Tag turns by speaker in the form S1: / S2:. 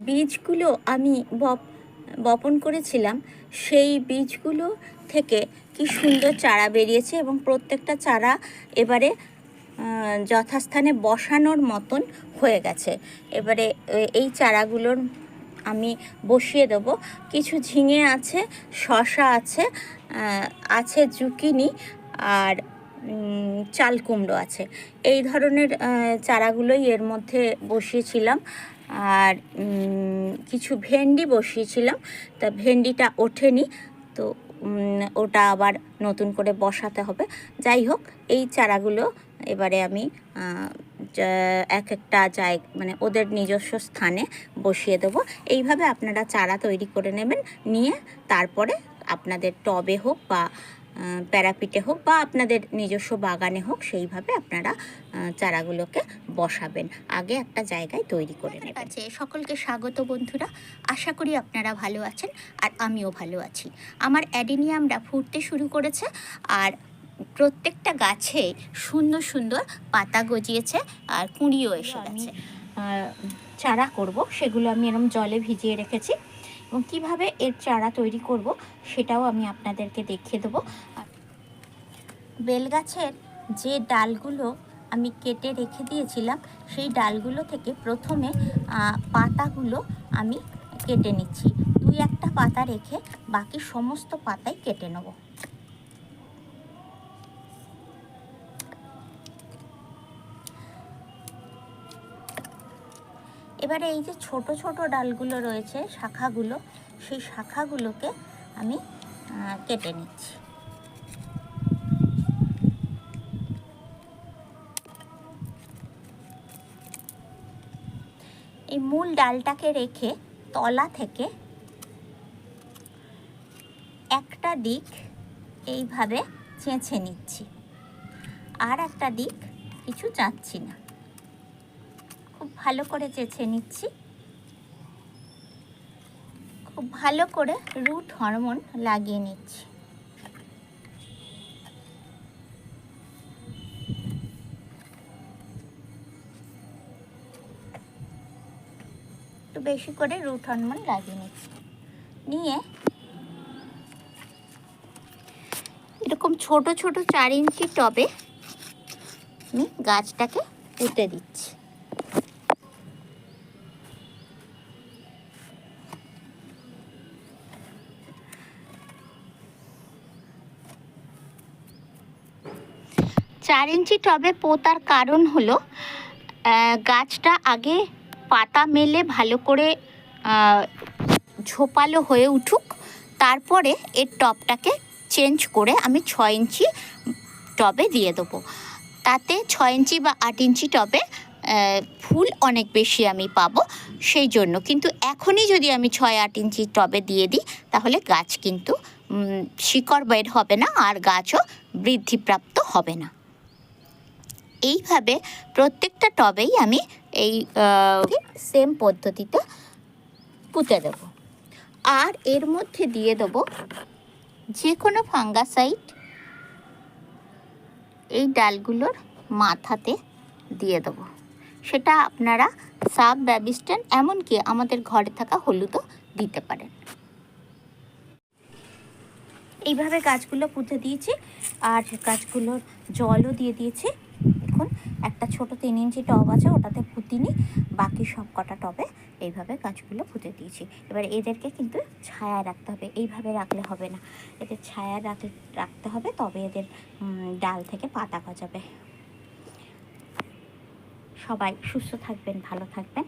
S1: বীজগুলো আমি বপ, বপন করেছিলাম, সেই বীজগুলো থেকে কি সুন্দর চারা বেরিয়েছে এবং প্রত্যেকটা চারা এবারে যথাস্থানে বসানোর মতন হয়ে গেছে। এবারে এই চারাগুলোর আমি বসিয়ে দেব। কিছু ঝিঙে আছে শশা আছে আছে জুকিনি, আর চাল কুমড়ো আছে। এই ধরনের চারাগুলোই এর মধ্যে বসিয়েছিলাম। আর কিছু ভেন্ডি বসিয়েছিলাম। তা ভেন্ডিটা ওঠেনি। তো ওটা আবার নতুন করে বসাতে হবে। যাই হোক, এই চারাগুলো এবারে আমি এক একটা জায়গা মানে ওদের নিজস্ব স্থানে বসিয়ে দেবো। এইভাবে আপনারা চারা তৈরি করে নেবেন। নিয়ে তারপরে আপনাদের টবে হোক বা প্যারাপিটে হোক বা আপনাদের নিজস্ব বাগানে হোক সেইভাবে আপনারা চারাগুলোকে বসাবেন। আগে একটা জায়গায় তৈরি করে নেবেন। আছে সকলকে স্বাগত বন্ধুরা। আশা করি আপনারা ভালো আছেন আর আমিও ভালো আছি। আমার অ্যাডিনিয়ামরা ফুটতে শুরু করেছে আর প্রত্যেকটা গাছে সুন্দর সুন্দর পাতা গজিয়েছে আর কুঁড়িও এসে গেছে। চারা করব সেগুলো আমি এরকম জলে ভিজিয়ে রেখেছি। এবং কীভাবে এর চারা তৈরি করব সেটাও আমি আপনাদেরকে দেখিয়ে দেবো। বেলগাছের বেল গাছের যে ডালগুলো আমি কেটে রেখে দিয়েছিলাম, সেই ডালগুলো থেকে প্রথমে পাতাগুলো আমি কেটে নিচ্ছি। দুই একটা পাতা রেখে বাকি সমস্ত পাতাই কেটে নেব। এবারে এই যে ছোট ছোট ডালগুলো রয়েছে, শাখাগুলো, সেই শাখাগুলোকে আমি কেটে নিচ্ছি। এই মূল ডালটাকে রেখে তলা থেকে একটা দিক এইভাবে চেঁচে নিচ্ছি। আর একটা দিক কিছু চাচ্ছি না। খুব ভালো করে চেঁচে নিচ্ছি। খুব ভালো করে রুট হরমোন লাগিয়ে নিচ্ছি। একটু বেশি করে রুট হরমোন লাগিয়ে নিচ্ছি। নিয়ে এরকম ছোট ছোট চার ইঞ্চি টবে আমি গাছটাকে পুঁতে দিচ্ছি। চার ইঞ্চি টবে পোতার কারণ হলো গাছটা আগে পাতা মেলে ভালো করে ঝোপালো হয়ে উঠুক, তারপরে এর টবটাকে চেঞ্জ করে আমি ছয় ইঞ্চি টবে দিয়ে দেবো। তাতে ছয় ইঞ্চি বা আট ইঞ্চি টবে ফুল অনেক বেশি আমি পাবো সেই জন্য। কিন্তু এখনই যদি আমি ছয় আট ইঞ্চি টবে দিয়ে দিই, তাহলে গাছ কিন্তু শিকড় বের হবে না আর গাছও বৃদ্ধিপ্রাপ্ত হবে না। এইভাবে প্রত্যেকটা টবেই আমি এই সেম পদ্ধতিতে পুঁতে দেব। আর এর মধ্যে দিয়ে দেব যে কোনো ফাঙ্গাসাইড। এই ডালগুলোর মাথাতে দিয়ে দেবো। সেটা আপনারা সাব ব্যাবিস্টেন এমনকি আমাদের ঘরে থাকা হলুদও দিতে পারেন। এইভাবে গাছগুলো পুঁতে দিয়েছি, আর গাছগুলোর জলও দিয়ে দিয়েছি। দেখুন, একটা ছোট তিন ইঞ্চি টব আছে, ওটাতে পুঁতিনি বাকি সব কটা টবে এইভাবে গাছগুলো পুঁতে দিয়েছি। এবার এদেরকে কিন্তু ছায়া রাখতে হবে, এইভাবে রাখলে হবে না। এদের ছায়া রাখলে রাখতে হবে, তবে এদের ডাল থেকে পাতা গজাবে। সবাই সুস্থ থাকবেন, ভালো থাকবেন।